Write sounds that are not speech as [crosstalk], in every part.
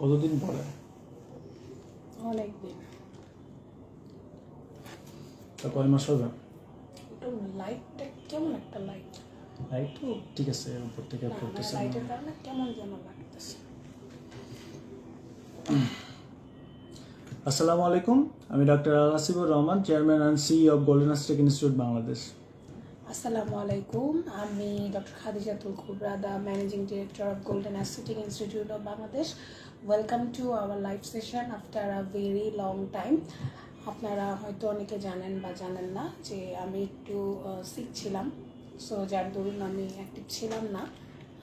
কতদিন পরে? অনেক দিন তা কয় মাস হবে? লাইটটা কেমন একটা লাইট লাইট তো ঠিক আছে উপর থেকে পড়তেছে লাইটের কারণে কেমন যেন লাগতেছে। আসসালামু আলাইকুম আমি doctor Al Rahman chairman and C of golden stake institute Bangladesh আসসালামু আলাইকুম। আমি doctor Khadijatul the managing director of golden aesthetic institute of Bangladesh welcome to our live session after a very long time আপনারা হয়তো অনেকে জানেন বা জানেন না যে আমি একটু সিক ছিলাম। সো যার দরুন আমি অ্যাক্টিভ ছিলাম না।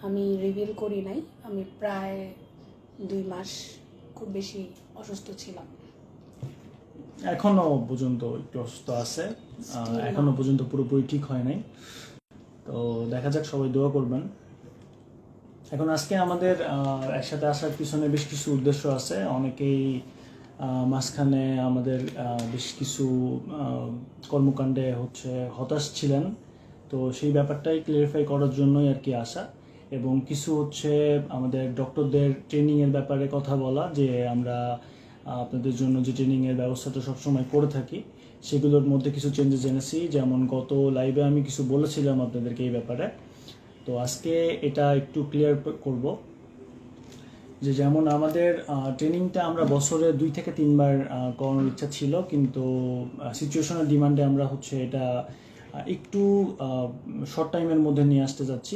আমি রিভিল করি নাই। আমি প্রায় দুই মাস খুব বেশি অসুস্থ ছিলাম। এখনও পর্যন্ত একটু অসুস্থ আছে। এখনও পর্যন্ত পুরোপুরি ঠিক হয় নাই। তো দেখা যাক সবাই দোয়া করবেন। এখন আজকে আমাদের একসাথে আসার পিছনে বেশ কিছু উদ্দেশ্য আছে। অনেকেই মাঝখানে আমাদের বেশ কিছু কর্মকাণ্ডে হচ্ছে হতাশ ছিলেন। তো সেই ব্যাপারটাই ক্লিয়ারিফাই করার জন্যই আর কি আসা। এবং কিছু হচ্ছে আমাদের ডক্টরদের ট্রেনিংয়ের ব্যাপারে কথা বলা যে আমরা আপনাদের জন্য যে ট্রেনিংয়ের ব্যবস্থাটা সবসময় করে থাকি। সেগুলোর মধ্যে কিছু চেঞ্জেস এনেছি। যেমন গত লাইভে আমি কিছু বলেছিলাম আপনাদেরকে এই ব্যাপারে। তো আজকে এটা একটু ক্লিয়ার করব যে যেমন আমাদের ট্রেনিংটা আমরা বছরে দুই থেকে তিনবার করানোর ইচ্ছা ছিল। কিন্তু সিচুয়েশনের ডিমান্ডে আমরা হচ্ছে এটা একটু শর্ট টাইমের মধ্যে নিয়ে আসতে যাচ্ছি।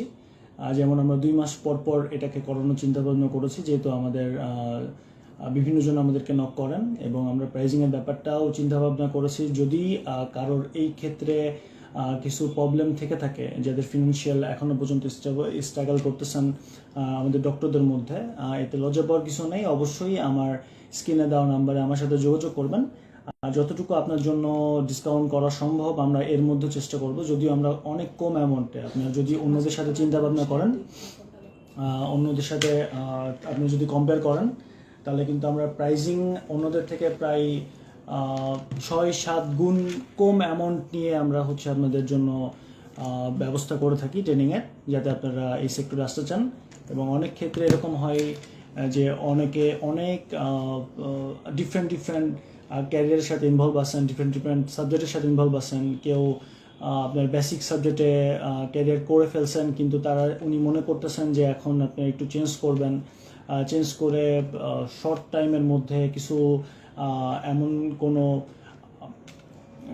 যেমন আমরা দুই মাস পর পর এটাকে করানোর চিন্তা ভাবনা করেছি। যেহেতু আমাদের আহ, আহ, বিভিন্ন জন আমাদেরকে নক করেন এবং আমরা প্রাইজিংয়ের ব্যাপারটাও চিন্তাভাবনা করেছি। যদি কারোর এই ক্ষেত্রে কিছু প্রবলেম থেকে থাকে যাদের ফিনান্সিয়াল এখনও পর্যন্ত স্ট্রাগল করতেছেন আমাদের ডক্টরদের মধ্যে এতে লজ্জা পাওয়ার কিছু নেই। অবশ্যই আমার স্ক্রিনে দেওয়া নাম্বারে আমার সাথে যোগাযোগ করবেন। যতটুকু আপনার জন্য ডিসকাউন্ট করা সম্ভব আমরা এর মধ্যে চেষ্টা করব। যদিও আমরা অনেক কম অ্যামাউন্টে আপনার যদি অন্যদের সাথে চিন্তা ভাবনা করেন অন্যদের সাথে আপনি যদি কম্পেয়ার করেন তাহলে কিন্তু আমরা প্রাইজিং অন্যদের থেকে প্রায় ছয় সাত গুণ কম অ্যামাউন্ট নিয়ে আমরা হচ্ছে আপনাদের জন্য ব্যবস্থা করে থাকি ট্রেনিংয়ের যাতে আপনারা এই সেক্টরে আসতে চান। এবং অনেক ক্ষেত্রে এরকম হয় যে অনেকে অনেক ডিফারেন্ট ডিফারেন্ট ক্যারিয়ারের সাথে ইনভলভ আছেন ডিফারেন্ট ডিফারেন্ট সাবজেক্টের সাথে ইনভলভ আছেন। কেউ আপনার বেসিক সাবজেক্টে ক্যারিয়ার করে ফেলছেন, কিন্তু তারা, উনি মনে করতেছেন যে এখন আপনি একটু চেঞ্জ করবেন। চেঞ্জ করে শর্ট টাইমের মধ্যে কিছু এমন কোনো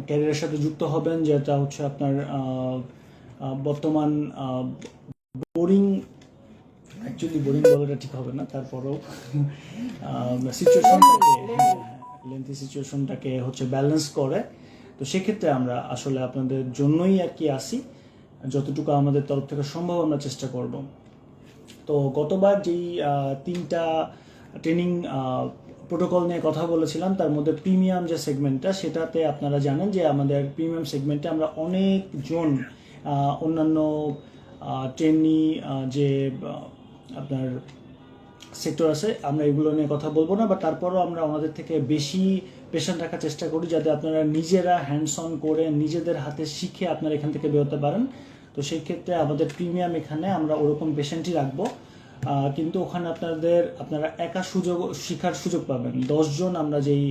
ক্যারিয়ারের সাথে যুক্ত হবেন যেটা হচ্ছে আপনার বর্তমান বোরিং অ্যাকচুয়ালি বোরিং বলাটা ঠিক হবে না তারপরেও সিচুয়েশনটাকে লেন্থি সিচুয়েশনটাকে হচ্ছে ব্যালেন্স করে। তো সেক্ষেত্রে আমরা আসলে আপনাদের জন্যই আর কি আসি যতটুকু আমাদের তরফ থেকে সম্ভব আমরা চেষ্টা করব। তো গতবার যেই তিনটা ট্রেনিং প্রোটোকল নিয়ে কথা বলেছিলাম তার মধ্যে প্রিমিয়াম যে সেগমেন্টটা সেটাতে আপনারা জানেন যে আমাদের প্রিমিয়াম সেগমেন্টে আমরা অনেকজন আহ, অন্যান্য ট্রেনি যে আপনার সেক্টর আছে আমরা এগুলো নিয়ে কথা বলব না বা তারপরও আমরা আমাদের থেকে বেশি পেশেন্ট রাখার চেষ্টা করি যাতে আপনারা নিজেরা হ্যান্ডস অন করে নিজেদের হাতে শিখে আপনারা এখান থেকে বেরোতে পারেন। তো সেই ক্ষেত্রে আমাদের প্রিমিয়াম এখানে আমরা ওরকম পেশেন্টই রাখব। কিন্তু ওখানে আপনাদের আপনারা একা সুযোগ শেখার সুযোগ পাবেন। দশজন আমরা যেই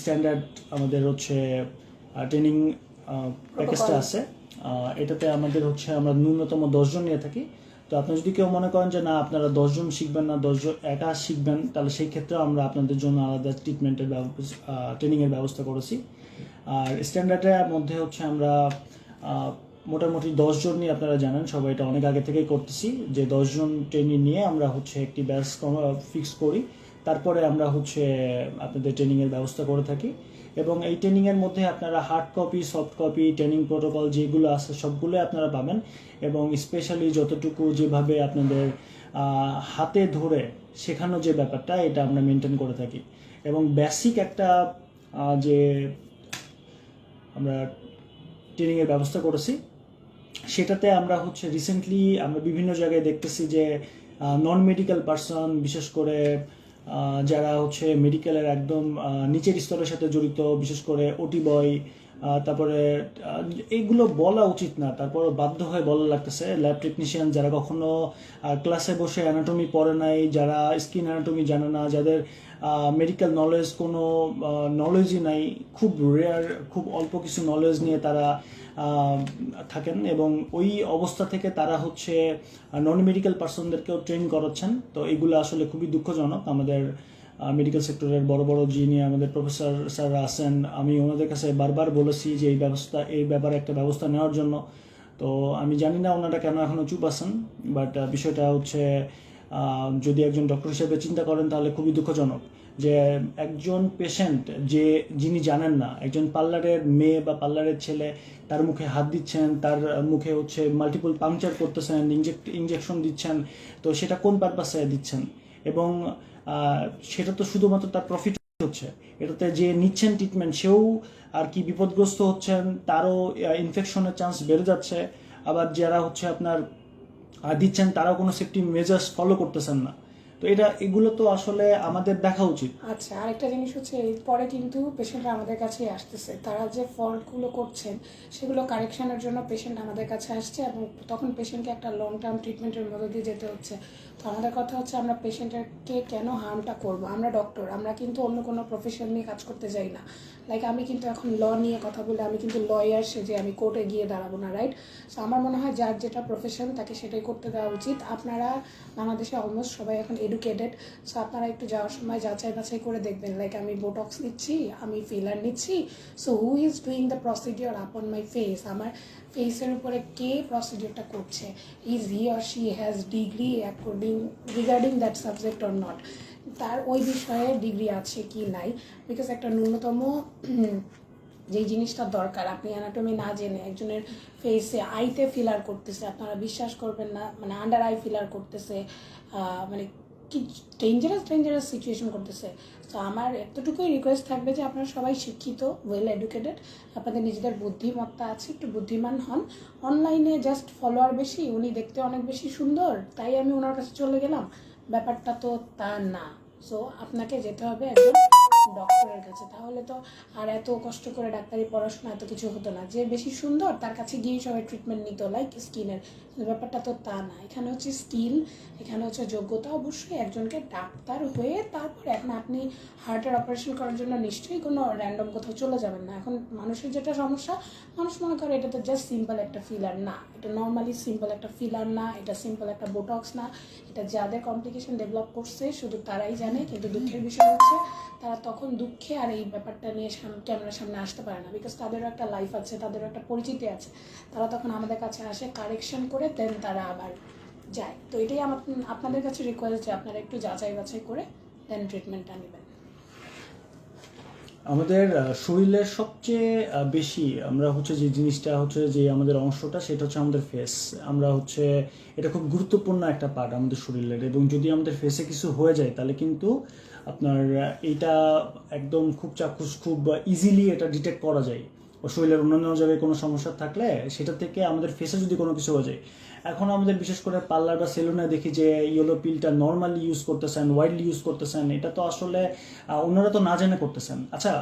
স্ট্যান্ডার্ড আমাদের হচ্ছে ট্রেনিং প্যাকেজটা আছে। এটাতে আমাদের হচ্ছে আমরা ন্যূনতম দশজন নিয়ে থাকি। তো আপনি যদি কেউ মনে করেন যে না আপনারা দশজন শিখবেন না দশজন একা শিখবেন তাহলে সেই ক্ষেত্রে আমরা আপনাদের জন্য আলাদা ট্রিটমেন্টের ট্রেনিংয়ের ব্যবস্থা করেছি। আর স্ট্যান্ডার্ডের মধ্যে হচ্ছে আমরা মোটামুটি দশজন নিয়ে আপনারা জানেন, সবাই এটা অনেক আগে থেকেই করতেছি। যে দশজন ট্রেনিং নিয়ে আমরা হচ্ছে একটি ব্যাচ ফিক্স করি। তারপরে আমরা হচ্ছে আপনাদের ট্রেনিংয়ের ব্যবস্থা করে থাকি। এবং এই ট্রেনিংয়ের মধ্যে আপনারা hard copy soft copy training protocol যেগুলো আছে সবগুলো আপনারা পাবেন। এবং স্পেশালি যতটুকু যেভাবে আপনাদের হাতে ধরে শেখানোর যে ব্যাপারটা, এটা আমরা মেনটেন করে থাকি। এবং বেসিক একটা যে আমরা ট্রেনিংয়ের ব্যবস্থা করেছি সেটাতে আমরা হচ্ছে রিসেন্টলি আমরা বিভিন্ন জায়গায় দেখতেছি যে নন মেডিকেল পার্সন বিশেষ করে যারা হচ্ছে মেডিকেলের একদম নিচের স্তরের সাথে জড়িত, বিশেষ করে ওটি বয় তারপরে এইগুলো বলা উচিত না। তারপর বাধ্য হয়ে বলা লাগতেছে। ল্যাব টেকনিশিয়ান যারা কখনো ক্লাসে বসে অ্যানাটমি পড়ে নাই, যারা স্কিন অ্যানাটমি জানে না, যাদের মেডিকেল নলেজ কোনো নলেজই নাই, খুব রেয়ার খুব অল্প কিছু নলেজ নিয়ে তারা থাকেন এবং ওই অবস্থা থেকে তারা হচ্ছে নন মেডিকেল পার্সনদেরকেও ট্রেন করাচ্ছেন। তো এগুলো আসলে খুবই দুঃখজনক। আমাদের মেডিকেল সেক্টরের বড় বড় যিনি আমাদের প্রফেসর স্যাররা আছেন, আমি ওনাদের কাছে বারবার বলেছি যে এই ব্যবস্থা, এই ব্যাপারে একটা ব্যবস্থা নেওয়ার জন্য। তো আমি জানি না ওনারা কেন এখনও চুপ আছেন বাট বিষয়টা হচ্ছে যদি একজন ডক্টর হিসেবে চিন্তা করেন তাহলে খুবই দুঃখজনক। যে একজন পেশেন্ট যে যিনি জানেন না, একজন পার্লারের মেয়ে বা পার্লারের ছেলে, তার মুখে হাত দিচ্ছেন, তার মুখে হচ্ছে মাল্টিপল পাংচার করতেছেন ইনজেক্ট ইঞ্জেকশন দিচ্ছেন, তো সেটা কোন পারপাসে দিচ্ছেন? এবং সেটা তো শুধুমাত্র তার প্রফিট হচ্ছে। এটাতে যে নিচ্ছেন ট্রিটমেন্ট সেও আর কি বিপদগ্রস্ত হচ্ছেন, তারও ইনফেকশনের চান্স বেড়ে যাচ্ছে। আবার যারা হচ্ছে আপনার দিচ্ছেন, তারাও কোনো সেফটি মেজার্স ফলো করতেছেন না। তো এটা, এগুলো তো আসলে আমাদের দেখা উচিত। আচ্ছা আরেকটা জিনিস হচ্ছে এরপরে কিন্তু পেশেন্টরা আমাদের কাছে আসতেছে। তারা যে ফল্টগুলো করছেন, সেগুলো কারেকশনের জন্য পেশেন্ট আমাদের কাছে আসছে এবং তখন পেশেন্টকে একটা লং টার্ম ট্রিটমেন্টের মধ্যে দিয়ে যেতে হচ্ছে। তো আমাদের কথা হচ্ছে আমরা পেশেন্টকে কেন হার্মটা করব? আমরা ডক্টর আমরা কিন্তু অন্য কোনো প্রফেশন নিয়ে কাজ করতে যাই না। লাইক আমি কিন্তু এখন ল নিয়ে কথা বলে আমি কিন্তু লয়ার সেজে আমি কোর্টে গিয়ে দাঁড়াবো না রাইট সো আমার মনে হয় যার যেটা প্রফেশন তাকে সেটাই করতে দেওয়া উচিত। আপনারা বাংলাদেশে অলমোস্ট সবাই এখন এডুকেটেড সো আপনারা একটু যাওয়ার সময় যাচাই বাছাই করে দেখবেন। লাইক আমি বোটক্স নিচ্ছি, আমি ফিলার নিচ্ছি so who is doing the procedure upon my face আমার ফেসের উপরে কে প্রসিডিউরটা করছে is he or she has degree according regarding that subject or not তার ওই বিষয়ে ডিগ্রি আছে কি নাই? বিকজ একটা ন্যূনতম, যেই জিনিসটা দরকার, আপনি অ্যানাটমি না জেনে একজনের ফেসে আইতে ফিলার করতেছে, আপনারা বিশ্বাস করবেন না মানে আন্ডার আই ফিলার করতেছে মানে কি ডেঞ্জারাস ডেঞ্জারাস সিচুয়েশন করতেছে। তো আমার এতটুকুই রিকোয়েস্ট থাকবে যে আপনারা সবাই শিক্ষিত ওয়েল এডুকেটেড আপনাদের নিজেদের বুদ্ধিমত্তা আছে, একটু বুদ্ধিমান হন। অনলাইনে জাস্ট ফলোয়ার বেশি, উনি দেখতে অনেক বেশি সুন্দর, তাই আমি ওনার কাছে চলে গেলাম। ব্যাপারটা তো তা না। সো আপনাকে যেতে হবে একজন ডক্টরের কাছে তাহলে তো আর এত কষ্ট করে ডাক্তারি পড়াশোনা এত কিছু হতো না। যে বেশি সুন্দর, তার কাছে গিয়ে সবাই ট্রিটমেন্ট নিত লাইক স্কিনের ব্যাপারটা তো তা না। এখানে হচ্ছে স্কিল এখানে হচ্ছে যোগ্যতা অবশ্যই একজনকে ডাক্তার হয়ে তারপর এখন আপনি হার্টের অপারেশন করার জন্য নিশ্চয়ই কোনো র্যান্ডম কোথাও চলে যাবেন না। এখন মানুষের যেটা সমস্যা, মানুষ মনে করে এটা তো জাস্ট সিম্পল একটা ফিলার না। এটা নর্মালি সিম্পল একটা ফিলার না, এটা সিম্পল একটা বোটক্স না। এটা যাদের কমপ্লিকেশন ডেভেলপ করছে, শুধু তারাই জানে, কিন্তু দুঃখের বিষয় হচ্ছে তারা তখন দুঃখে আর এই ব্যাপারটা নিয়ে ক্যামেরার সামনে আসতে পারে না। বিকজ তাদেরও একটা লাইফ আছে, তাদেরও একটা পরিচিতি আছে। তারা তখন আমাদের কাছে আসে কারেকশন করে দেন তারা আবার যায়। তো এটাই আমার, আপনাদের কাছে রিকোয়েস্ট যে আপনারা একটু যাচাই বাছাই করে দেন ট্রিটমেন্টটা নেবেন। আমাদের শরীরের সবচেয়ে বেশি আমরা হচ্ছে যে জিনিসটা হচ্ছে যে আমাদের অংশটা সেটা হচ্ছে আমাদের ফেস আমরা হচ্ছে, এটা খুব গুরুত্বপূর্ণ একটা পার্ট আমাদের শরীরের। এবং যদি আমাদের ফেসে কিছু হয়ে যায়, তাহলে কিন্তু আপনার এটা একদম খুব চাক্ষুষ, খুব ইজিলি এটা ডিটেক্ট করা যায়। শরীরের অন্যান্য জায়গায় কোনো সমস্যা থাকলে সেটা থেকে আমাদের ফেসে যদি কোনো কিছু হয়ে যায় এখন আমাদের বিশেষ করে পার্লার বা সেলুনে দেখি যে ইয়েলো পিলটা নর্মালি ইউজ করতেছেন ওয়াইডলি ইউজ করতেছেন, এটা তো আসলে অন্যরা তো না জেনে করতেছেন। আচ্ছা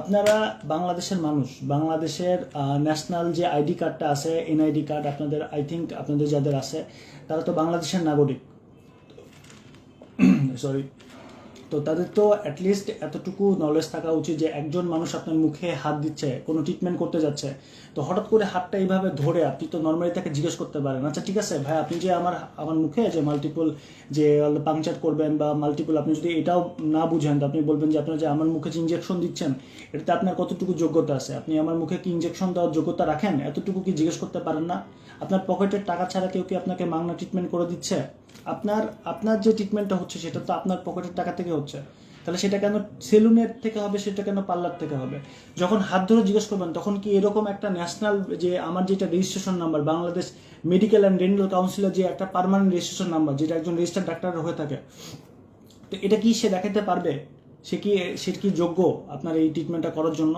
আপনারা বাংলাদেশের মানুষ, বাংলাদেশের ন্যাশনাল যে আইডি কার্ডটা আছে এনআইডি কার্ড আপনাদের আই থিঙ্ক আপনাদের যাদের আছে, তারা তো বাংলাদেশের নাগরিক। [coughs] সরি তো তাদের তো অ্যাটলিস্ট এতটুকু নলেজ থাকা উচিত যে একজন মানুষ আপনার মুখে হাত দিচ্ছে, কোনো ট্রিটমেন্ট করতে যাচ্ছে, তো হঠাৎ করে হাতটা এইভাবে ধরে আপনি তো নর্মালি তাকে জিজ্ঞেস করতে পারেন আচ্ছা ঠিক আছে ভাই, আপনি যে আমার আমার মুখে যে মাল্টিপল যে পাংচার করবেন বা মাল্টিপল আপনি যদি এটাও না বুঝেন, তো আপনি বলবেন যে আপনার যে আমার মুখে যে ইঞ্জেকশন দিচ্ছেন, এটাতে আপনার কতটুকু যোগ্যতা আছে? আপনি আমার মুখে কি ইঞ্জেকশন দেওয়ার যোগ্যতা রাখেন? এতটুকু কি জিজ্ঞেস করতে পারেন না? আপনার পকেটের টাকা ছাড়া কেউ কি আপনাকে মাংনা ট্রিটমেন্ট করে দিচ্ছে? আপনার আপনার যে ট্রিটমেন্টটা হচ্ছে সেটা তো আপনার পকেটের টাকা থেকে হচ্ছে। তাহলে সেটা কেন সেলুনের থেকে হবে, সেটা কেন পার্লার থেকে হবে? যখন হাত ধরে জিজ্ঞেস করবেন, তখন কি এরকম একটা ন্যাশনাল যে আমার যেটা registration number Bangladesh medical and dental কাউন্সিলের যে একটা পার্মানেন্ট রেজিস্ট্রেশন নাম্বার যেটা একজন রেজিস্টার্ড ডাক্তার হয়ে থাকে, তো এটা কি সে দেখাতে পারবে? সে কি সে কি যোগ্য আপনার এই ট্রিটমেন্টটা করার জন্য?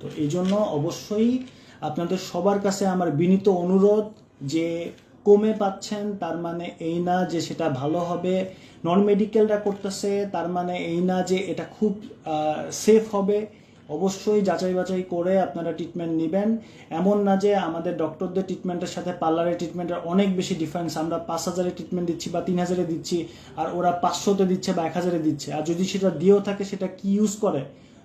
তো এই জন্য অবশ্যই আপনাদের সবার কাছে আমার বিনীত অনুরোধ যে কমে পাচ্ছেন, তার মানে এই না যে সেটা ভালো হবে। নন মেডিকেলরা করতেছে, তার মানে এই না যে এটা খুব সেফ হবে। অবশ্যই যাচাই বাছাই করে আপনারা ট্রিটমেন্ট নেবেন। এমন না যে আমাদের ডক্টরদের ট্রিটমেন্টের সাথে পার্লারের ট্রিটমেন্টের অনেক বেশি ডিফারেন্স আমরা পাঁচ হাজারে ট্রিটমেন্ট দিচ্ছি বা তিন হাজারে দিচ্ছি, আর ওরা পাঁচশোতে দিচ্ছে বা এক হাজারে দিচ্ছে। আর যদি সেটা দিয়েও থাকে, সেটা কি ইউজ করে?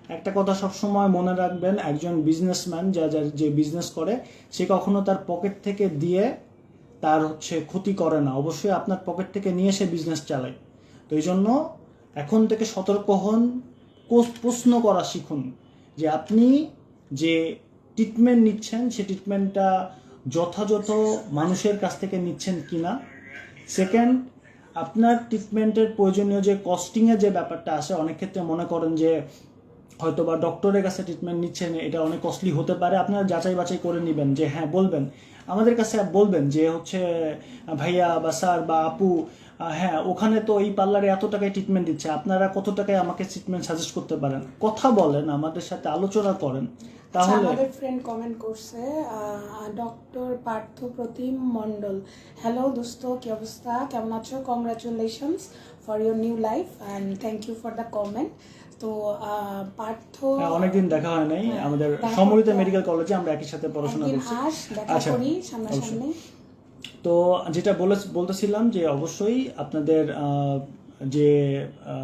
একটা কথা সবসময় মনে রাখবেন, একজন বিজনেসম্যান যা, যা- যে বিজনেস করে, সে কখনো তার পকেট থেকে দিয়ে তার হচ্ছে ক্ষতি করে না। অবশ্যই আপনার পকেট থেকে নিয়ে সে বিজনেস চালায়। তো এই জন্য এখন থেকে সতর্ক হন প্রশ্ন করা শিখুন যে আপনি যে ট্রিটমেন্ট নিচ্ছেন, সে ট্রিটমেন্টটা যথাযথ মানুষের কাছ থেকে নিচ্ছেন কি না সেকেন্ড আপনার ট্রিটমেন্টের প্রয়োজনীয় যে কস্টিংয়ের যে ব্যাপারটা আসে অনেক ক্ষেত্রে মনে করেন যে হয়তো বা ডক্টরের কাছে ট্রিটমেন্ট নিচ্ছেন, এটা অনেক কস্টলি হতে পারে। আপনারা যাচাই বাছাই করে নেবেন যে হ্যাঁ বলবেন। আমাদের কাছে বলবেন যে হচ্ছে ভাইয়া বা স্যার বা আপু হ্যাঁ ওখানে তো এই পার্লারে এত টাকায় ট্রিটমেন্ট দিচ্ছে আপনারা কত টাকায় আমাকে ট্রিটমেন্ট সাজেস্ট করতে পারেন? কথা বলেন আমাদের সাথে আলোচনা করেন। আচ্ছা, তাহলে আমাদের ফ্রেন্ড কমেন্ট করছে ডক্টর পার্থ প্রতিম মন্ডল হ্যালো দোস্ত কি অবস্থা? কেমন আছো? Congratulations for your new life and thank you for the comment তো পার্থ হ্যাঁ, অনেকদিন দেখা হয় নাই। হ্যাঁ, আমাদের সমরিত মেডিকেল কলেজে আমরা একই সাথে পড়াশোনা করছি। আচ্ছা, সামনাসামনি। তো যেটা বলে বলতেছিলাম যে অবশ্যই আপনাদের যে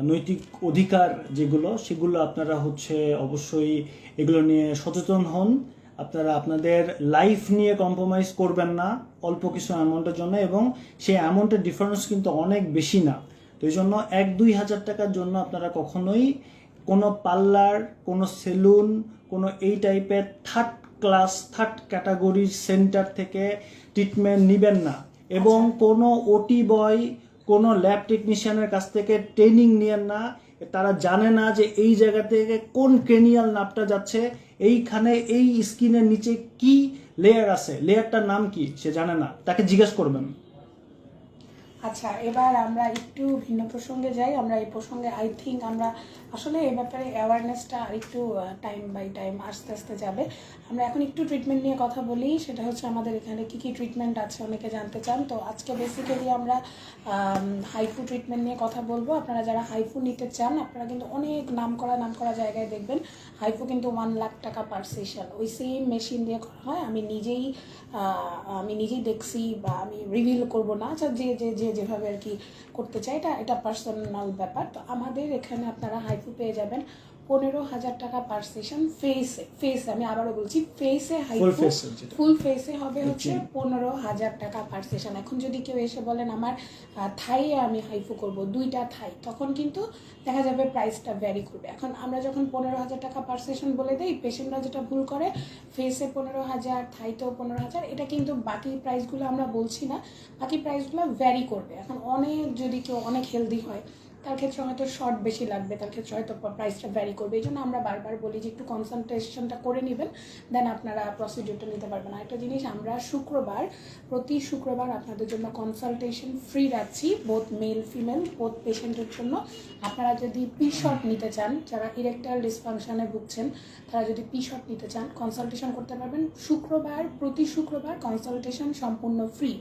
নৈতিক অধিকার যেগুলো সেগুলো আপনারা হচ্ছে অবশ্যই এগুলো নিয়ে সচেতন হন। আপনারা আপনাদের লাইফ নিয়ে কম্প্রোমাইজ করবেন না অল্প কিছু অ্যামাউন্টের জন্য এবং সেই অ্যামাউন্টের ডিফারেন্স কিন্তু অনেক বেশি না। তো এই জন্য এক দুই হাজার টাকার জন্য আপনারা কখনোই কোনো পার্লার কোনো সেলুন কোনো এই টাইপের থার্ড ক্লাস থার্ড ক্যাটাগরির সেন্টার থেকে ট্রিটমেন্ট নেবেন না। এবং কোনো ওটি বয় কোনো ল্যাব টেকনিশিয়ানের কাছ থেকে ট্রেনিং নিয়েন না। তারা জানে না যে এই জায়গা থেকে কোন ক্রেনিয়াল নাপটা যাচ্ছে। এইখানে এই স্কিনের নিচে কি লেয়ার আছে? লেয়ারটার নাম কি? সে জানে না। তাকে জিজ্ঞেস করবেন। আচ্ছা এবার আমরা একটু ভিন্ন প্রসঙ্গে যাই। আমরা এই প্রসঙ্গে আই থিঙ্ক আমরা আসলে এ ব্যাপারে অ্যাওয়ারনেসটা আরেকটু টাইম বাই টাইম আস্তে আস্তে যাবে। আমরা এখন একটু ট্রিটমেন্ট নিয়ে কথা বলি। সেটা হচ্ছে আমাদের এখানে কি কি ট্রিটমেন্ট আছে, অনেকে জানতে চান। তো আজকে বেসিক্যালি আমরা হাইফু ট্রিটমেন্ট নিয়ে কথা বলব। আপনারা যারা হাইফু নিতে চান, আপনারা কিন্তু অনেক নাম করা নাম করা জায়গায় দেখবেন। হাইফু কিন্তু ওয়ান লাখ টাকা পার সেশন ওই সেম মেশিন দিয়ে করা হয়। আমি নিজেই আমি নিজেই দেখছি বা আমি রিভিল করব না। আচ্ছা যে যে যে যেভাবে আর কি করতে চাই, এটা এটা পার্সোনাল ব্যাপার। তো আমাদের এখানে আপনারা হাইফু পেয়ে যাবেন। পনেরো হাজার টাকা পার সেশন ফেসে ফেসে আমি আবারও বলছি ফেসে যেটা। ফুল ফেসে হবে হচ্ছে পনেরো হাজার টাকা পার সেশন এখন যদি কেউ এসে বলেন আমার থাইয়ে আমি হাইফু করব দুইটা থাই তখন কিন্তু দেখা যাবে প্রাইসটা ভ্যারি করবে। এখন আমরা যখন পনেরো হাজার টাকা পার সেশন বলে দিই পেশেন্টরা যেটা ভুল করে ফেসে পনেরো হাজার থাইতেও পনেরো হাজার এটা কিন্তু বাকি প্রাইসগুলো আমরা বলছি না বাকি প্রাইসগুলো ভ্যারি করবে। এখন অনেক যদি কেউ অনেক হেলদি হয় তার ক্ষেত্রে হয়তো শর্ট বেশি লাগবে, তার ক্ষেত্রে হয়তো প্রাইসটা ভ্যারি করবে। এই জন্য আমরা বারবার বলি যে একটু কনসালটেশনটা করে নেবেন দেন আপনারা প্রসিডিউরটা নিতে পারবেন। আর একটা জিনিস, আমরা শুক্রবার, প্রতি শুক্রবার আপনাদের জন্য কনসালটেশন ফ্রি রাখছি বোথ মেল ফিমেল বোথ পেশেন্টের জন্য। আপনারা যদি পি শট নিতে চান, যারা ইরেকটাল ডিসফাংশনে ভুগছেন, তারা যদি পি শট নিতে চান কনসালটেশন করতে পারবেন। শুক্রবার, প্রতি শুক্রবার কনসালটেশন সম্পূর্ণ ফ্রি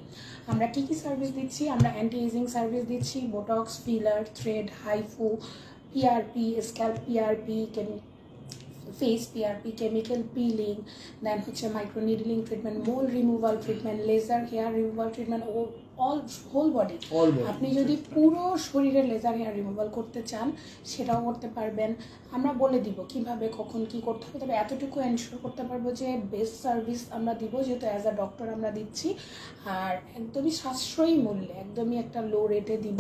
আমরা কী কী সার্ভিস দিচ্ছি? আমরা অ্যান্টি এজিং সার্ভিস দিচ্ছি Botox filler thread HIFU PRP scalp PRP face PRP chemical peeling then হচ্ছে micro needling treatment mole removal treatment laser hair removal treatment ও অল হোল বডি আপনি যদি পুরো শরীরের লেজার হেয়ার রিমুভাল করতে চান সেটাও করতে পারবেন। আমরা বলে দিব কীভাবে কখন কি করতে হবে। তবে এতটুকু এনশোর করতে পারব যে বেস্ট সার্ভিস আমরা দিব যেহেতু অ্যাজ আ ডক্টর আমরা দিচ্ছি। আর একদমই সাশ্রয়ী মূল্যে একদমই একটা লো রেটে দিব।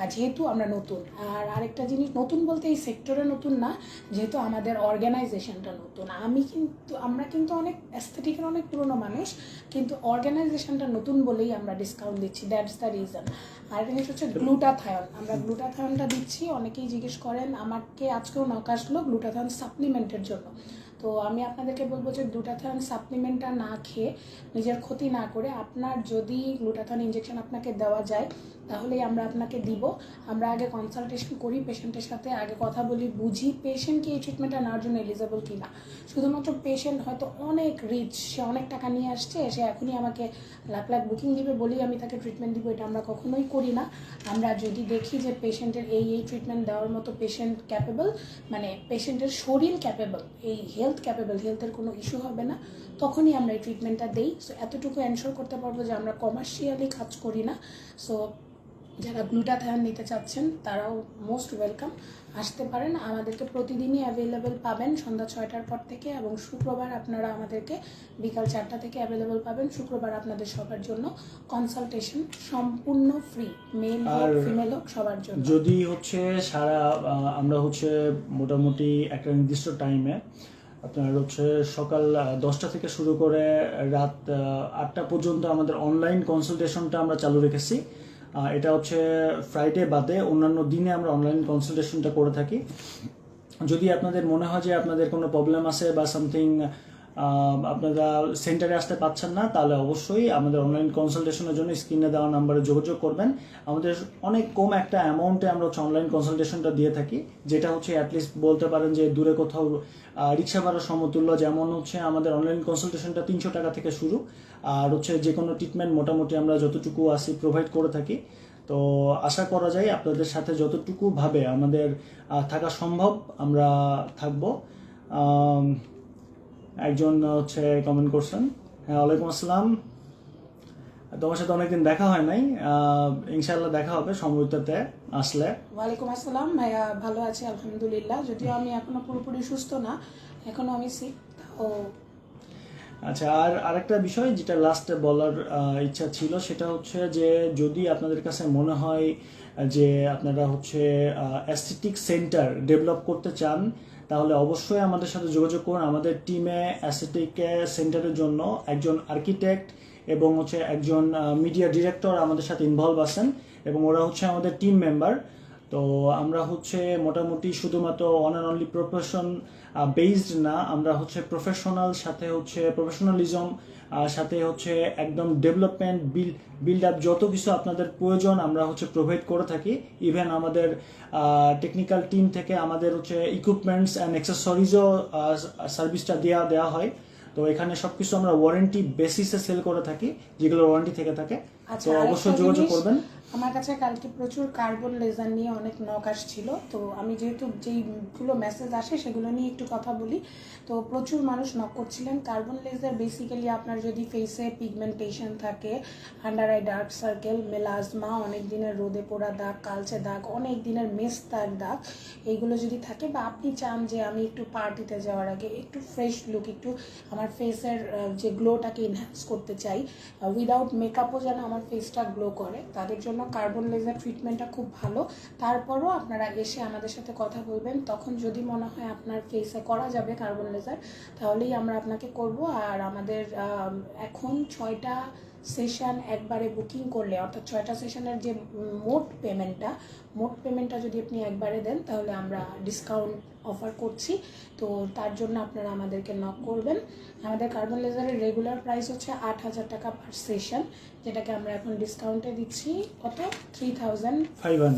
আর যেহেতু আমরা নতুন আর আরেকটা জিনিস নতুন বলতে এই সেক্টরে নতুন না যেহেতু আমাদের অর্গানাইজেশনটা নতুন। আমি কিন্তু আমরা কিন্তু অনেক অ্যাস্থেটিকের অনেক পুরনো মানুষ কিন্তু অর্গানাইজেশনটা নতুন বলেই আমরা ডিসকাউন্ট দিচ্ছি দ্যাটস দ্য রিজন আর একটা জিনিস হচ্ছে গ্লুটাথায়ন আমরা গ্লুটাথায়নটা দিচ্ছি, অনেকেই জিজ্ঞেস করেন আমাকে আজকেও নক আসলো গ্লুটাথায়ন সাপ্লিমেন্টের জন্য। তো আমি আপনাদেরকে বলব যে গ্লুটাথায়ন সাপ্লিমেন্টটা না খেয়ে নিজের ক্ষতি না করে আপনার যদি গ্লুটাথায়ন ইঞ্জেকশন আপনাকে দেওয়া যায় তাহলেই আমরা আপনাকে দিব। আমরা আগে কনসালটেশন করি পেশেন্টের সাথে আগে কথা বলি, বুঝি পেশেন্ট কি এই ট্রিটমেন্টটা নেওয়ার জন্য এলিজেবল কি না শুধুমাত্র পেশেন্ট হয়তো অনেক রিচ সে অনেক টাকা নিয়ে আসছে, সে এখনই আমাকে লাখ লাখ বুকিং দিবে বলেই আমি তাকে ট্রিটমেন্ট দিব, এটা আমরা কখনোই করি না। আমরা যদি দেখি যে পেশেন্টের এই এই ট্রিটমেন্ট দেওয়ার মতো পেশেন্ট ক্যাপেবল মানে পেশেন্টের শরীর ক্যাপেবল এই হেলথ ক্যাপেবল হেলথের কোনো ইস্যু হবে না, তখনই আমরা এই ট্রিটমেন্টটা দেই। সো এতটুকু এনশোর করতে পারব যে আমরা কমার্শিয়ালি কাজ করি না। সো যারা গ্লুটাথায়ন নিতে চাচ্ছেন তারাও মোস্ট ওয়েলকাম আসতে পারেন আমাদেরকে প্রতিদিনই অ্যাভেলেবেল পাবেন সন্ধ্যা ছয়টার পর থেকে এবং শুক্রবার আপনারা আমাদেরকে বিকাল চারটা থেকে অ্যাভেলেবেল পাবেন। শুক্রবার আপনাদের সবার জন্য কনসালটেশন সম্পূর্ণ ফ্রি মেল হোক আর ফিমেল হোক সবার জন্য। যদি হচ্ছে সারা আমরা হচ্ছে মোটামুটি একটা নির্দিষ্ট টাইমে আপনার হচ্ছে সকাল দশটা থেকে শুরু করে রাত আটটা পর্যন্ত আমাদের অনলাইন কনসালটেশনটা আমরা চালু রেখেছি। এটা হচ্ছে ফ্রাইডে বাদে অন্যান্য দিনে আমরা অনলাইন কনসালটেশনটা করে থাকি। যদি আপনাদের মনে হয় যে আপনাদের কোনো প্রবলেম আছে বা সামথিং আপনারা সেন্টারে আসতে পাচ্ছেন না, তাহলে অবশ্যই আমাদের অনলাইন কনসালটেশনের জন্য স্ক্রিনে দেওয়া নাম্বারে যোগাযোগ করবেন। আমাদের অনেক কম একটা অ্যামাউন্টে আমরা হচ্ছে অনলাইন কনসালটেশনটা দিয়ে থাকি, যেটা হচ্ছে অ্যাটলিস্ট বলতে পারেন যে দূরে কোথাও রিক্সা ভাড়া সমতুল্য, যেমন হচ্ছে আমাদের অনলাইন কনসালটেশনটা তিনশো টাকা থেকে শুরু। আর হচ্ছে যে কোনো ট্রিটমেন্ট মোটামুটি আমরা যতটুকু আসি প্রোভাইড করে থাকি। তো আশা করা যায় আপনাদের সাথে যতটুকু ভাবে আমাদের থাকা সম্ভব আমরা থাকব। একজন হচ্ছে কমেন্ট করছেন। হ্যাঁ ওয়ালাইকুম আসসালাম। তোমার সাথে অনেকদিন দেখা হয় নাই। ইনশাআল্লাহ দেখা হবে সময়টাতে আসলে। ওয়ালাইকুম আসসালাম। ভাইয়া ভালো আছি আলহামদুলিল্লাহ। যদিও আমি এখনও পুরোপুরি সুস্থ না এখনও আমি সিক ও আচ্ছা আর আরেকটা বিষয় যেটা লাস্টে বলার ইচ্ছা ছিল সেটা হচ্ছে যে যদি আপনাদের কাছে মনে হয় যে আপনারা হচ্ছে অ্যাস্থেটিক সেন্টার ডেভেলপ করতে চান তাহলে অবশ্যই আমাদের সাথে যোগাযোগ করুন আমাদের টিমে অ্যাসেটিক সেন্টারের জন্য। একজন আর্কিটেক্ট এবং হচ্ছে একজন মিডিয়া ডিরেক্টর আমাদের সাথে ইনভলভ আছেন এবং ওরা হচ্ছে আমাদের টিম মেম্বার তো আমরা হচ্ছে মোটামুটি শুধুমাত্র on and only profession based না, আমরা হচ্ছে প্রফেশনাল সাথে হচ্ছে প্রফেশনালিজম সাথে হচ্ছে একদম ডেভেলপমেন্ট বিল বিল্ড আপ যত কিছু আপনাদের প্রয়োজন আমরা হচ্ছে প্রোভাইড করে থাকি। ইভেন আমাদের টেকনিক্যাল টিম থেকে আমাদের হচ্ছে ইকুইপমেন্টস অ্যান্ড অ্যাক্সেসরিজও সার্ভিসটা দেওয়া দেওয়া হয়। তো এখানে সবকিছু আমরা ওয়ারেন্টি বেসিসে সেল করে থাকি যেগুলো ওয়ারেন্টি থেকে থাকে। আচ্ছা তো অবশ্যই যোগাযোগ করবেন। আমার কাছে কালকে প্রচুর কার্বন লেজার নিয়ে অনেক নক আসছিল। তো আমি যেহেতু যেইগুলো মেসেজ আসে সেগুলো নিয়ে একটু কথা বলি। তো প্রচুর মানুষ নক করছিলেন। কার্বন লেজার বেসিক্যালি আপনার যদি ফেসে পিগমেন্টেশন থাকে under eye dark circle melasma অনেক দিনের রোদে পোড়া দাগ, কালচে দাগ, অনেক দিনের মেস্তার দাগ, এইগুলো যদি থাকে বা আপনি চান যে আমি একটু পার্টিতে যাওয়ার আগে একটু ফ্রেশ লুক একটু আমার ফেসের যে গ্লোটাকে এনহ্যান্স করতে চাই উইদাউট মেকআপও যেন আমার ফেসটা গ্লো করে, তাদের জন্য কার্বন লেজার ট্রিটমেন্টটা খুব ভালো। তারপরও আপনারা এসে আমাদের সাথে কথা বলবেন। তখন যদি মনে হয় আপনার ফেসে করা যাবে কার্বন লেজার তাহলেই আমরা আপনাকে করব। আর আমাদের এখন ছয়টা সেশন একবারে বুকিং করলে, অর্থাৎ ছয়টা সেশনের যে মোট পেমেন্টটা মোট পেমেন্টটা যদি আপনি একবারে দেন তাহলে আমরা ডিসকাউন্ট অফার করছি। তো তার জন্য আপনারা আমাদেরকে নক করবেন। আমাদের কার্বন লেজারের রেগুলার প্রাইস হচ্ছে আট হাজার টাকা পার সেশন যেটাকে আমরা এখন ডিসকাউন্টে দিচ্ছি কত? থ্রি থাউজেন্ড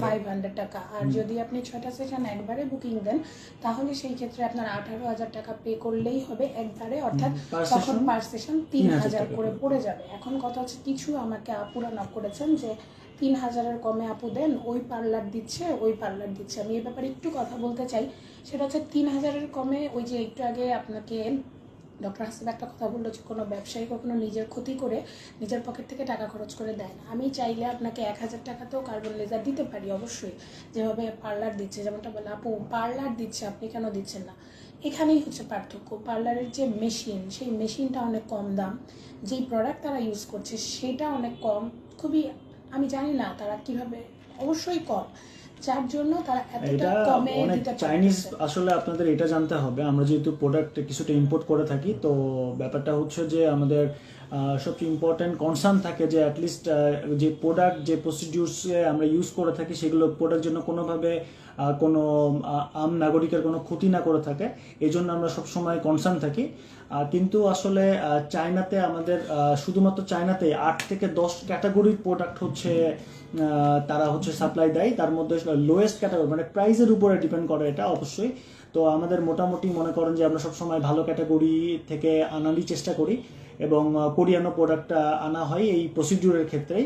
ফাইভ হান্ড্রেড টাকা। আর যদি আপনি ছয়টা সেশন একবারে বুকিং দেন তাহলে সেই ক্ষেত্রে আপনার আঠারো হাজার টাকা পে করলেই হবে একবারে অর্থাৎ তখন পার সেশন তিন হাজার করে করে। পড়ে যাবে। এখন কথা হচ্ছে কিছু আমাকে আপুরা নক করেছেন যে তিন হাজারের কমে আপু দেন, ওই পার্লার দিচ্ছে, ওই পার্লার দিচ্ছে। আমি এ ব্যাপারে একটু কথা বলতে চাই, সেটা হচ্ছে তিন হাজারের কমে ওই যে একটু আগে আপনাকে ডক্টর হাসিব একটা কথা বলল যে, কোনো ব্যবসায়ী কখনো নিজের ক্ষতি করে নিজের পকেট থেকে টাকা খরচ করে দেয় না। আমি চাইলে আপনাকে এক হাজার টাকাতেও কার্বন লেজার দিতে পারি অবশ্যই, যেভাবে পার্লার দিচ্ছে। যেমনটা বলে আপু পার্লার দিচ্ছে, আপনি কেন দিচ্ছেন না? এখানেই হচ্ছে পার্থক্য। পার্লারের যে মেশিন সেই মেশিনটা অনেক কম দাম। যেই প্রোডাক্ট তারা ইউজ করছে, সেটা অনেক কম, খুবই আমি জানি না তারা কীভাবে অবশ্যই কম। যার জন্য তারা এতটা কমে অনেক চাইনিজ আসলে আপনাদের এটা জানতে হবে। আমরা যেহেতু প্রোডাক্ট কিছুটা ইম্পোর্ট করে থাকি তো ব্যাপারটা হচ্ছে যে আমাদের সবচেয়ে ইম্পর্টেন্ট কনসার্ন থাকে যে অ্যাটলিস্ট যে প্রোডাক্ট যে প্রসিডিউরসে আমরা ইউজ করে থাকি সেগুলো প্রোডাক্ট জন্য কোনোভাবে কোনো আম নাগরিকের কোনো ক্ষতি না করে থাকে। এই জন্য আমরা সবসময় কনসার্ন থাকি। কিন্তু আসলে চায়নাতে আমাদের শুধুমাত্র চায়নাতে আট থেকে দশ ক্যাটাগরির প্রোডাক্ট হচ্ছে তারা হচ্ছে সাপ্লাই দেয়। তার মধ্যে লোয়েস্ট ক্যাটাগরি মানে প্রাইসের উপরে ডিপেন্ড করে এটা অবশ্যই। তো আমাদের মোটামুটি মনে করেন যে আমরা সবসময় ভালো ক্যাটাগরি থেকে আনারই চেষ্টা করি এবং কোরিয়ানো প্রোডাক্টটা আনা হয় এই প্রসিডিউরের ক্ষেত্রেই।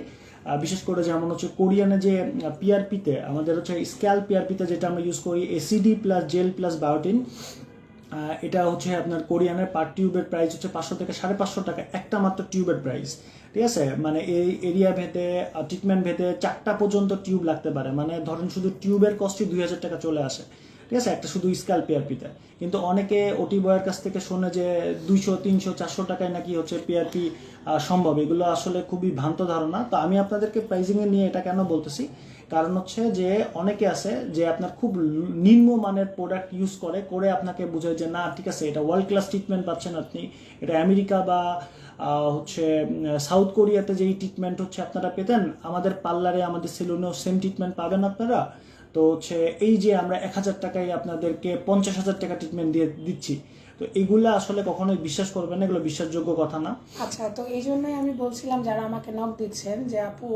বিশেষ করে যেমন হচ্ছে কোরিয়ানে যে পিআরপিতে আমাদের হচ্ছে স্ক্যাল পিআরপিতে যেটা আমরা ইউজ করি ACD plus gel plus biotin এটা হচ্ছে আপনার কোরিয়ানের পার টিউবের প্রাইস হচ্ছে পাঁচশো থেকে সাড়ে পাঁচশো টাকা, একটা মাত্র টিউবের প্রাইস ঠিক আছে? মানে এই এরিয়া ভেদে ট্রিটমেন্ট ভেদে চারটা পর্যন্ত টিউব লাগতে পারে। মানে ধরেন শুধু টিউবের কস্টই দুই হাজার টাকা চলে আসে। ঠিক আছে? একটা শুধু স্ক্যাল পিআরপিতে কিন্তু অনেকে ওটি বয়ের কাছ থেকে শোনে যে দুইশো, তিনশো, চারশো টাকায় নাকি হচ্ছে পিআরপি সম্ভব। এগুলো আসলে খুবই ভ্রান্ত ধারণা। তো আমি আপনাদেরকে প্রাইজিংয়ে নিয়ে এটা কেন বলতেছি? কারণ হচ্ছে যে অনেকে আছে যে আপনার খুব নিম্ন মানের প্রোডাক্ট ইউজ করে করে আপনাকে বোঝায় যে না, ঠিক আছে, এটা ওয়ার্ল্ড ক্লাস ট্রিটমেন্ট পাচ্ছেন আপনি। এটা আমেরিকা বা হচ্ছে সাউথ কোরিয়াতে যেই ট্রিটমেন্ট হচ্ছে আপনারা পেতেন, আমাদের পার্লারে, আমাদের সেলুনেও সেম ট্রিটমেন্ট পাবেন আপনারা। তো হচ্ছে এই যে আমরা এক হাজার টাকায় আপনাদেরকে পঞ্চাশ হাজার টাকা ট্রিটমেন্ট দিয়ে দিচ্ছি তো এগুলো আসলে কখনোই বিশ্বাস করবেন না, এগুলো বিশ্বাসযোগ্য কথা না। আচ্ছা তো এই জন্যই আমি বলছিলাম যারা আমাকে নক দিচ্ছেন যে, আপু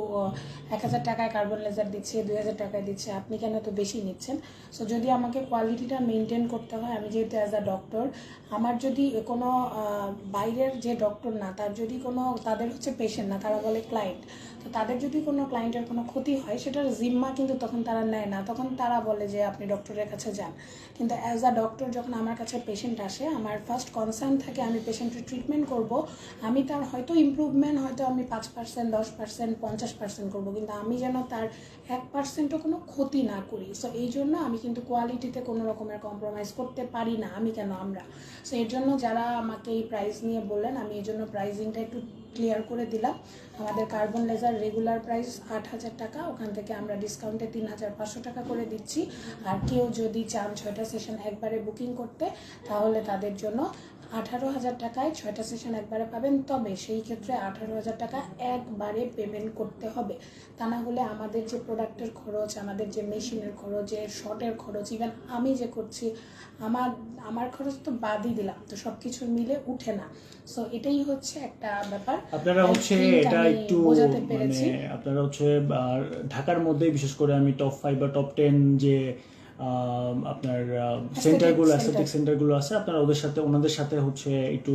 এক হাজার টাকায় কার্বন লেজার দিচ্ছে, দুই হাজার টাকায় দিচ্ছে, আপনি কেন তো বেশি নিচ্ছেন? সো যদি আমাকে কোয়ালিটিটা মেনটেন করতে হয়, আমি যেহেতু অ্যাজ আ ডক্টর আমার যদি কোনো বাইরের যে ডক্টর না, তার যদি কোনো, তাদের হচ্ছে পেশেন্ট না, তারা বলে ক্লায়েন্ট তো তাদের যদি কোনো ক্লায়েন্টের কোনো ক্ষতি হয়, সেটার জিম্মা কিন্তু তখন তারা নেয় না। তখন তারা বলে যে, আপনি ডক্টরের কাছে যান। কিন্তু অ্যাজ আ ডক্টর যখন আমার কাছে পেশেন্ট আসে আমার ফার্স্ট কনসার্ন থাকে আমি পেশেন্টের ট্রিটমেন্ট করব, আমি তার হয়তো ইম্প্রুভমেন্ট হয়তো আমি পাঁচ পার্সেন্ট দশ পার্সেন্ট পঞ্চাশ পার্সেন্ট করব, কিন্তু আমি যেন তার এক পার্সেন্টও কোনো ক্ষতি না করি। সো এই জন্য আমি কিন্তু কোয়ালিটিতে কোনো রকমের কম্প্রোমাইজ করতে পারি না, আমি কেন আমরা? সো এর জন্য যারা আমাকে এই প্রাইস নিয়ে বললেন, আমি এই জন্য প্রাইজিংটা একটু ক্লিয়ার করে দিলাম। আমাদের কার্বন লেজার রেগুলার প্রাইস আট হাজার টাকা, ওখান থেকে আমরা ডিসকাউন্টে তিন হাজার পাঁচশো টাকা করে দিচ্ছি। আর কেউ যদি চান ছয়টা সেশন একবারে বুকিং করতে, তাহলে তাদের জন্য আঠারো হাজার টাকায় ছয়টা সেশন একবারে পাবেন। তবে সেই ক্ষেত্রে আঠারো হাজার টাকা একবারে পেমেন্ট করতে হবে। তা না হলে আমাদের যে প্রোডাক্টের খরচ আমাদের যে মেশিনের খরচ যে শর্টের খরচ ইভেন আমি যে করছি আমার আমার খরচ তো বাদই দিলাম। তো সব কিছু মিলে উঠে না। সো এটাই হচ্ছে একটা ব্যাপার। আপনারা হচ্ছে এটা একটু মানে আপনারা হচ্ছে ঢাকার মধ্যে বিশেষ করে আমি টপ ফাইভ বা টপ টেন যে আপনার সেন্টারগুলো. অ্যাস্থেটিক সেন্টারগুলো আছে। আপনারা ওদের সাথে ওনাদের সাথে হচ্ছে একটু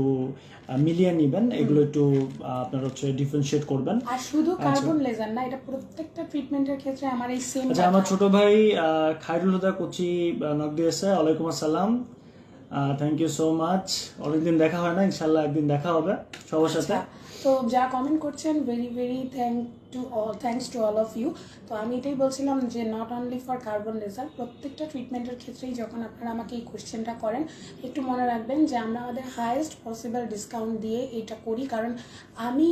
মিলিয়ে নেবেন। এগুলো একটু আপনারা হচ্ছে ডিফারেন্সিয়েট করবেন। আর শুধু কার্বন লেজার না এটা প্রত্যেকটা ট্রিটমেন্টের ক্ষেত্রে আমার এই সেম আচ্ছা আমার ছোট ভাই আহ, খায়রুল হুদা কোচি নক দিয়েছে। ওয়ালাইকুম আসসালাম। থ্যাংক ইউ সো মাচ অনেকদিন দেখা হয় না ইনশাল্লাহ একদিন দেখা হবে সবার সাথে। তো যা কমেন্ট করছেন very very thank to all thanks to all of you তো আমি এটাই বলছিলাম যে not only for carbon laser প্রত্যেকটা ট্রিটমেন্টের ক্ষেত্রেই যখন আপনারা আমাকে এই কোশ্চেনটা করেন, একটু মনে রাখবেন যে আমরা আমাদের হায়েস্ট পসিবল ডিসকাউন্ট দিয়ে এটা করি। কারণ আমি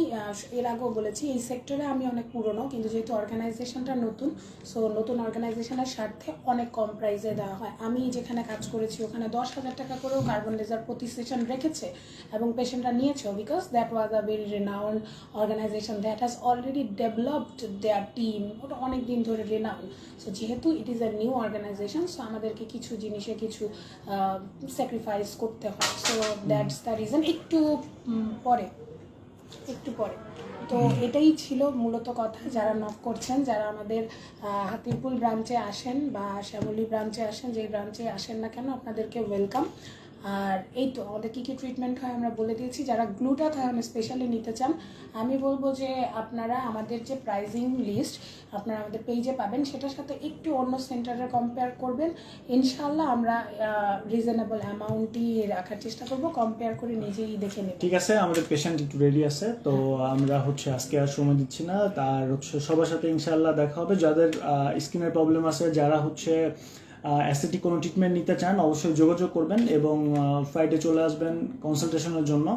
এর আগেও বলেছি, এই সেক্টরে আমি অনেক পুরনো, কিন্তু যেহেতু অর্গানাইজেশনটা নতুন সো নতুন অর্গানাইজেশনের স্বার্থে অনেক কম প্রাইসে দেওয়া হয়। আমি যেখানে কাজ করেছি, ওখানে দশ হাজার টাকা করেও কার্বন লেজার প্রতি সেশন রেখেছে এবং পেশেন্টরা নিয়েছেও because that was a very renowned organization that has already developed their team ওটা অনেক দিন ধরে রেনাউন্ড সো যেহেতু it is a new organization so আমাদেরকে কিছু জিনিসে কিছু স্যাক্রিফাইস করতে হয়। সো দ্যাটস দ্য রিজন একটু পরে একটু পরে। তো এটাই ছিল মূলত কথা, যারা নক করছেন, যারা আমাদের হাতিরপুল ব্রাঞ্চে আসেন বা শ্যামলী ব্রাঞ্চে আসেন, যেই ব্রাঞ্চে আসেন না কেন, আপনাদেরকে ওয়েলকাম আর এই তো আমাদের কী কী ট্রিটমেন্ট হয় আমরা বলে দিয়েছি। যারা গ্লুটাথায়ন স্পেশালি নিতে চান আমি বলব যে আপনারা আমাদের যে প্রাইজিং লিস্ট আপনারা আমাদের পেজে পাবেন। সেটার সাথে একটু অন্য সেন্টারে কম্পেয়ার করবেন। ইনশাল্লাহ আমরা রিজনেবল অ্যামাউন্টই রাখার চেষ্টা করব। কম্পেয়ার করে নিজেই দেখে নেব। ঠিক আছে আমাদের পেশেন্ট একটু রেডি আছে। তো আমরা হচ্ছে আজকে আর সময় দিচ্ছি না। তার হচ্ছে সবার সাথে ইনশাল্লাহ দেখা হবে। যাদের স্কিনের প্রবলেম আছে যারা হচ্ছে অ্যাসথেটিক কোনো ট্রিটমেন্ট নিতে চান অবশ্যই যোগাযোগ করবেন এবং ফ্রাইডে চলে আসবেন কনসালটেশনের জন্য।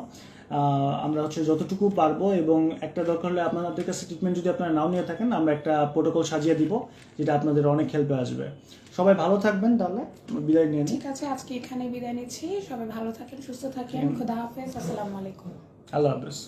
আমরা হচ্ছে যতটুকু পারব এবং একটা দরকার হলে আপনাদের কাছে ট্রিটমেন্ট যদি আপনারা নাও নিয়ে থাকেন আমরা একটা প্রোটোকল সাজিয়ে দিব যেটা আপনাদের অনেক হেল্পে আসবে। সবাই ভালো থাকবেন তাহলে বিদায় নিয়ে ঠিক আছে আজকে এখানে বিদায় নিচ্ছি। সবাই ভালো থাকেন সুস্থ থাকেন। খুদা হাফেজ আসসালামু আলাইকুম। আল্লাহ হাফেজ।